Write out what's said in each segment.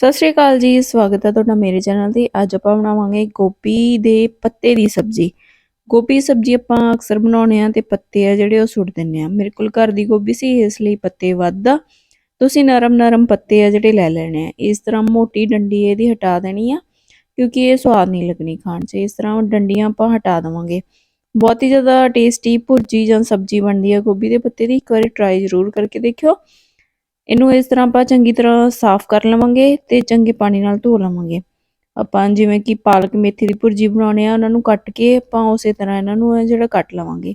ਸਤਿ ਸ਼੍ਰੀ ਅਕਾਲ ਜੀ, ਸਵਾਗਤ ਹੈ ਤੁਹਾਡਾ ਮੇਰੇ ਚੈਨਲ ਤੇ। ਅੱਜ ਆਪਾਂ ਬਣਾਵਾਂਗੇ ਗੋਭੀ ਦੇ ਪੱਤੇ ਦੀ ਸਬਜ਼ੀ। ਗੋਭੀ ਸਬਜ਼ੀ ਆਪਾਂ ਅਕਸਰ ਬਣਾਉਣੇ ਆ ਤੇ ਪੱਤੇ ਆ ਜਿਹੜੇ ਉਹ ਸੁੱਟ ਦਿੰਨੇ ਆ ਮੇਰੇ ਕੋਲ ਘਰ ਦੀ ਗੋਭੀ ਸੀ, ਇਸ ਲਈ ਪੱਤੇ ਵੱਧ ਆ। ਤੁਸੀਂ ਨਰਮ ਨਰਮ ਪੱਤੇ ਆ ਜਿਹੜੇ ਲੈ ਲੈਣੇ ਆ। ਇਸ ਤਰ੍ਹਾਂ ਮੋਟੀ ਡੰਡੀ ਇਹਦੀ ਹਟਾ ਦੇਣੀ ਆ, ਕਿਉਂਕਿ ਇਹ ਸਵਾਦ ਨਹੀਂ ਲੱਗਣੀ ਖਾਣ 'ਚ। ਇਸ ਤਰ੍ਹਾਂ ਡੰਡੀਆਂ ਆਪਾਂ ਹਟਾ ਦੇਵਾਂਗੇ। ਬਹੁਤ ਹੀ ਜ਼ਿਆਦਾ ਟੇਸਟੀ ਭੁਰਜੀ ਜਾਂ ਸਬਜ਼ੀ ਬਣਦੀ ਆ ਗੋਭੀ ਦੇ ਪੱਤੇ ਦੀ। ਇੱਕ ਵਾਰੀ ਟਰਾਈ ਜ਼ਰੂਰ ਕਰਕੇ ਦੇਖਿਓ। ਇਹਨੂੰ ਇਸ ਤਰ੍ਹਾਂ ਆਪਾਂ ਚੰਗੀ ਤਰ੍ਹਾਂ ਸਾਫ਼ ਕਰ ਲਵਾਂਗੇ ਤੇ ਚੰਗੇ ਪਾਣੀ ਨਾਲ ਧੋ ਲਵਾਂਗੇ। ਆਪਾਂ ਜਿਵੇਂ ਕਿ ਪਾਲਕ ਮੇਥੀ ਦੀ ਭੁਰਜੀ ਬਣਾਉਣੇ ਆ, ਉਹਨਾਂ ਨੂੰ ਕੱਟ ਕੇ ਆਪਾਂ ਉਸੇ ਤਰ੍ਹਾਂ ਇਹਨਾਂ ਨੂੰ ਜਿਹੜਾ ਕੱਟ ਲਵਾਂਗੇ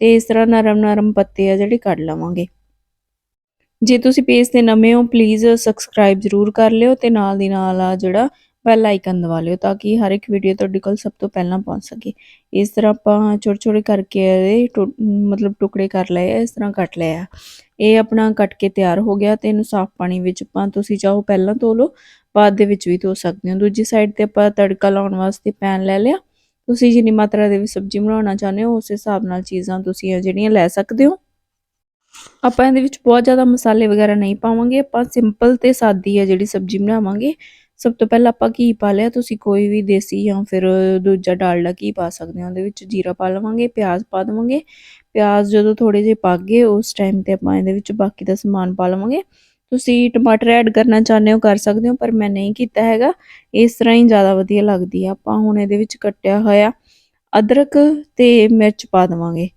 ਤੇ ਇਸ ਤਰ੍ਹਾਂ ਨਰਮ ਨਰਮ ਪੱਤੇ ਆ ਜਿਹੜੇ ਕੱਢ ਲਵਾਂਗੇ। ਜੇ ਤੁਸੀਂ ਪੇਜ ਤੇ ਨਵੇਂ ਹੋ ਪਲੀਜ਼ ਸਬਸਕ੍ਰਾਈਬ ਜ਼ਰੂਰ ਕਰ ਲਿਓ ਤੇ ਨਾਲ ਦੀ ਨਾਲ ਆ ਜਿਹੜਾ ਬੈਲ ਆਈਕਨ ਦਬਾ ਲਿਓ ਤਾਂ ਕਿ ਹਰ ਇੱਕ ਵੀਡੀਓ ਤੁਹਾਡੇ ਕੋਲ ਸਭ ਤੋਂ ਪਹਿਲਾਂ ਪਹੁੰਚ ਸਕੇ। ਇਸ ਤਰ੍ਹਾਂ ਆਪਾਂ ਛੋਟੇ ਛੋਟੇ ਕਰਕੇ ਇਹਦੇ ਮਤਲਬ ਟੁਕੜੇ ਕਰ ਲਏ ਆ, ਇਸ ਤਰ੍ਹਾਂ ਕੱਟ ਲਿਆ ਇਹ ਆਪਣਾ ਕੱਟ ਕੇ ਤਿਆਰ ਹੋ ਗਿਆ ਤੇ ਇਹਨੂੰ ਸਾਫ਼ ਪਾਣੀ ਵਿੱਚ ਆਪਾਂ ਤੁਸੀਂ ਚਾਹੋ ਪਹਿਲਾਂ ਧੋ ਲਓ, ਬਾਅਦ ਦੇ ਵਿੱਚ ਵੀ ਧੋ ਸਕਦੇ ਹੋ। ਦੂਜੀ ਸਾਈਡ ਤੇ ਆਪਾਂ ਤੜਕਾ ਲਾਉਣ ਵਾਸਤੇ ਪੈਨ ਲੈ ਲਿਆ। ਤੁਸੀਂ ਜਿੰਨੀ ਮਾਤਰਾ ਦੇ ਵਿੱਚ ਸਬਜ਼ੀ ਬਣਾਉਣਾ ਚਾਹੁੰਦੇ ਹੋ, ਉਸ ਹਿਸਾਬ ਨਾਲ ਚੀਜ਼ਾਂ ਤੁਸੀਂ ਜਿਹੜੀਆਂ ਲੈ ਸਕਦੇ ਹੋ। ਆਪਾਂ ਇਹਦੇ ਵਿੱਚ ਬਹੁਤ ਜ਼ਿਆਦਾ ਮਸਾਲੇ ਵਗੈਰਾ ਨਹੀਂ ਪਾਵਾਂਗੇ, ਆਪਾਂ ਸਿੰਪਲ ਤੇ ਸਾਦੀ ਹੈ ਜਿਹੜੀ ਸਬਜ਼ੀ ਬਣਾਵਾਂਗੇ। ਸਭ ਤੋਂ ਪਹਿਲਾਂ ਆਪਾਂ ਘੀ ਪਾ ਲਿਆ, ਤੁਸੀਂ ਕੋਈ ਵੀ ਦੇਸੀ ਜਾਂ ਫਿਰ ਦੂਜਾ ਡਾਲਡਾ ਘੀ ਪਾ ਸਕਦੇ ਹੋ, ਉਹਦੇ ਵਿੱਚ ਜੀਰਾ ਪਾ ਲਵਾਂਗੇ, ਪਿਆਜ਼ ਪਾ ਦਵਾਂਗੇ। ਪਿਆਜ਼ ਜਦੋਂ ਥੋੜੇ ਜਿਹੇ ਪੱਕ ਗਏ, ਉਸ ਟਾਈਮ ਤੇ ਆਪਾਂ ਇਹਦੇ ਵਿੱਚ ਬਾਕੀ ਦਾ ਸਮਾਨ ਪਾ ਲਵਾਂਗੇ। ਤੁਸੀਂ ਟਮਾਟਰ ਐਡ ਕਰਨਾ ਚਾਹੁੰਦੇ ਹੋ, ਕਰ ਸਕਦੇ ਹੋ, ਪਰ ਮੈਂ ਨਹੀਂ ਕੀਤਾ ਹੈਗਾ। ਇਸ ਤਰ੍ਹਾਂ ਹੀ ਜ਼ਿਆਦਾ ਵਧੀਆ ਲੱਗਦੀ ਆ। ਆਪਾਂ ਹੁਣ ਇਹਦੇ ਵਿੱਚ ਕੱਟਿਆ ਹੋਇਆ ਅਦਰਕ ਤੇ ਮਿਰਚ ਪਾ ਦਵਾਂਗੇ।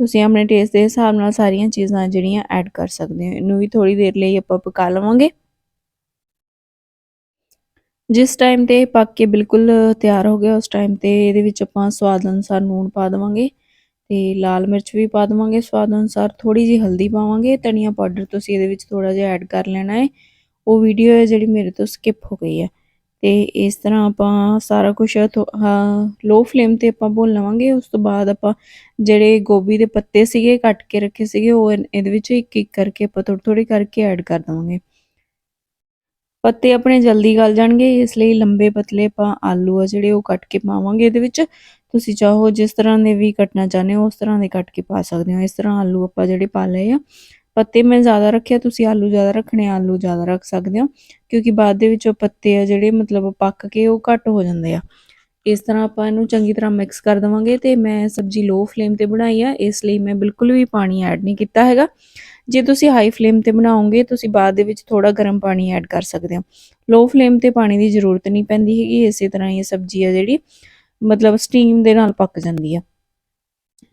ਤੁਸੀਂ ਆਪਣੇ ਟੇਸਟ ਦੇ ਹਿਸਾਬ ਨਾਲ ਸਾਰੀਆਂ ਚੀਜ਼ਾਂ ਜਿਹੜੀਆਂ ਐਡ ਕਰ ਸਕਦੇ ਹੋ। ਇਹਨੂੰ ਵੀ ਥੋੜੀ ਦੇਰ ਲਈ ਆਪਾਂ ਪਕਾ ਲਵਾਂਗੇ। ਜਿਸ ਟਾਈਮ ਤੇ ਪੱਕ ਕੇ ਬਿਲਕੁਲ ਤਿਆਰ ਹੋ ਗਿਆ, ਉਸ ਟਾਈਮ ਤੇ ਇਹਦੇ ਵਿੱਚ ਆਪਾਂ ਸਵਾਦ ਅਨੁਸਾਰ ਨੂਣ ਪਾ ਦੇਵਾਂਗੇ ਤੇ ਲਾਲ ਮਿਰਚ ਵੀ ਪਾ ਦੇਵਾਂਗੇ ਸਵਾਦ ਅਨੁਸਾਰ ਥੋੜੀ ਜੀ ਹਲਦੀ ਪਾਵਾਂਗੇ, ਧਨੀਆ ਪਾਊਡਰ ਤੁਸੀਂ ਇਹਦੇ ਵਿੱਚ ਥੋੜਾ ਜਿਹਾ ਐਡ ਕਰ ਲੈਣਾ ਹੈ। ਉਹ ਵੀਡੀਓ ਹੈ ਜਿਹੜੀ ਮੇਰੇ ਤੋਂ ਸਕਿਪ ਹੋ ਗਈ ਹੈ। ਤੇ ਇਸ ਤਰ੍ਹਾਂ ਆਪਾਂ ਸਾਰਾ ਕੁਝ ਲੋ ਫਲੇਮ ਤੇ ਆਪਾਂ ਭੁੰਨ ਲਵਾਂਗੇ, ਉਸ ਤੋਂ ਬਾਅਦ ਆਪਾਂ ਜਿਹੜੇ ਗੋਭੀ ਦੇ ਪੱਤੇ ਸੀਗੇ, ਕੱਟ ਕੇ ਰੱਖੇ ਸੀਗੇ, ਉਹ ਇਹਦੇ ਵਿੱਚ ਇੱਕ ਇੱਕ ਕਰਕੇ ਆਪਾਂ ਥੋੜੀ ਥੋੜੀ ਕਰਕੇ ਐਡ ਕਰ ਦਵਾਂਗੇ। ਪੱਤੇ ਆਪਣੇ ਜਲਦੀ ਗਲ ਜਾਣਗੇ, ਇਸ ਲਈ ਲੰਬੇ ਪਤਲੇ ਆਪਾਂ ਆਲੂ ਆ ਜਿਹੜੇ ਉਹ ਕੱਟ ਕੇ ਪਾਵਾਂਗੇ ਇਹਦੇ ਵਿੱਚ। ਤੁਸੀਂ ਚਾਹੋ ਜਿਸ ਤਰ੍ਹਾਂ ਦੇ ਵੀ ਕੱਟਣਾ ਚਾਹੁੰਦੇ ਹੋ, ਉਸ ਤਰ੍ਹਾਂ ਦੇ ਕੱਟ ਕੇ ਪਾ ਸਕਦੇ ਹੋ। ਇਸ ਤਰ੍ਹਾਂ ਆਲੂ ਆਪਾਂ ਜਿਹੜੇ ਪਾ ਲਏ ਆ, ਪੱਤੇ ਮੈਂ ਜ਼ਿਆਦਾ ਰੱਖਿਆ, ਤੁਸੀਂ ਆਲੂ ਜ਼ਿਆਦਾ ਰੱਖਣੇ ਆਲੂ ਜ਼ਿਆਦਾ ਰੱਖ ਸਕਦੇ ਹੋ। ਕਿਉਂਕਿ ਬਾਅਦ ਦੇ ਵਿੱਚ ਪੱਤੇ ਆ ਜਿਹੜੇ ਮਤਲਬ ਪੱਕ ਕੇ ਉਹ ਘੱਟ ਹੋ ਜਾਂਦੇ ਆ। ਇਸ ਤਰ੍ਹਾਂ ਆਪਾਂ ਇਹਨੂੰ ਚੰਗੀ ਤਰ੍ਹਾਂ ਮਿਕਸ ਕਰ ਦਵਾਂਗੇ ਤੇ ਮੈਂ ਸਬਜ਼ੀ ਲੋ ਫਲੇਮ ਤੇ ਬਣਾਈ ਆ, ਇਸ ਲਈ ਮੈਂ ਬਿਲਕੁਲ ਵੀ ਪਾਣੀ ਐਡ ਨਹੀਂ ਕੀਤਾ ਹੈਗਾ। ਜੇ ਤੁਸੀਂ ਹਾਈ ਫਲੇਮ ਤੇ ਬਣਾਓਗੇ, ਤੁਸੀਂ ਬਾਅਦ ਦੇ ਵਿੱਚ ਥੋੜਾ ਗਰਮ ਪਾਣੀ ਐਡ ਕਰ ਸਕਦੇ ਹੋ। ਲੋ ਫਲੇਮ ਤੇ ਪਾਣੀ ਦੀ ਜ਼ਰੂਰਤ ਨਹੀਂ ਪੈਂਦੀ ਹੈਗੀ, ਇਸੇ ਤਰ੍ਹਾਂ ਇਹ ਸਬਜ਼ੀ ਆ ਜਿਹੜੀ, ਮਤਲਬ ਸਟੀਮ ਦੇ ਨਾਲ ਪੱਕ ਜਾਂਦੀ ਆ।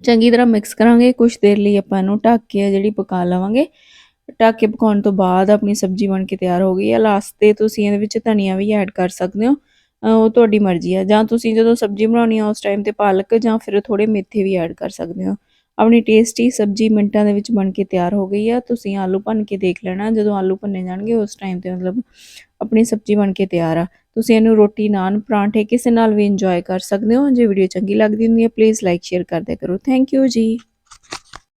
ਚੰਗੀ ਤਰ੍ਹਾਂ ਮਿਕਸ ਕਰਾਂਗੇ ਕੁਝ ਦੇਰ ਲਈ ਆਪਾਂ ਇਹਨੂੰ ਢੱਕ ਕੇ ਜਿਹੜੀ ਪਕਾ ਲਵਾਂਗੇ। ਢੱਕ ਕੇ ਪਕਾਉਣ ਤੋਂ ਬਾਅਦ ਆਪਣੀ ਸਬਜ਼ੀ ਬਣ ਕੇ ਤਿਆਰ ਹੋ ਗਈ ਆ। ਲਾਸਟ ਤੇ ਤੁਸੀਂ ਇਹਦੇ ਵਿੱਚ ਧਨੀਆ ਵੀ ਐਡ ਕਰ ਸਕਦੇ ਹੋ। ਉਹ ਤੁਹਾਡੀ ਮਰਜ਼ੀ ਆ। ਜਾਂ ਤੁਸੀਂ ਜਦੋਂ ਸਬਜ਼ੀ ਬਣਾਉਣੀ ਆ, ਉਸ ਟਾਈਮ ਤੇ ਪਾਲਕ ਜਾਂ ਫਿਰ ਥੋੜੇ ਮੇਥੇ ਵੀ ਐਡ ਕਰ ਸਕਦੇ ਹੋ। ਆਪਣੀ ਟੇਸਟੀ ਸਬਜ਼ੀ ਮਿੰਟਾਂ ਦੇ ਵਿੱਚ ਬਣ ਕੇ ਤਿਆਰ ਹੋ ਗਈ ਆ। ਤੁਸੀਂ ਆਲੂ ਭੰਨ ਕੇ ਦੇਖ ਲੈਣਾ। ਜਦੋਂ ਆਲੂ ਭੰਨੇ ਜਾਣਗੇ, ਉਸ ਟਾਈਮ ਤੇ ਮਤਲਬ ਆਪਣੀ ਸਬਜ਼ੀ ਬਣ ਕੇ ਤਿਆਰ ਆ। ਤੁਸੀਂ ਇਹਨੂੰ ਰੋਟੀ, ਨਾਨ, ਪਰਾਂਠੇ ਕਿਸੇ ਨਾਲ ਵੀ ਇੰਜੋਏ ਕਰ ਸਕਦੇ ਹੋ। ਜੇ ਵੀਡੀਓ ਚੰਗੀ ਲੱਗਦੀ ਹੁੰਦੀ ਹੈ ਪਲੀਜ਼ ਲਾਈਕ ਸ਼ੇਅਰ ਕਰ ਕਰੋ। ਥੈਂਕ ਯੂ ਜੀ।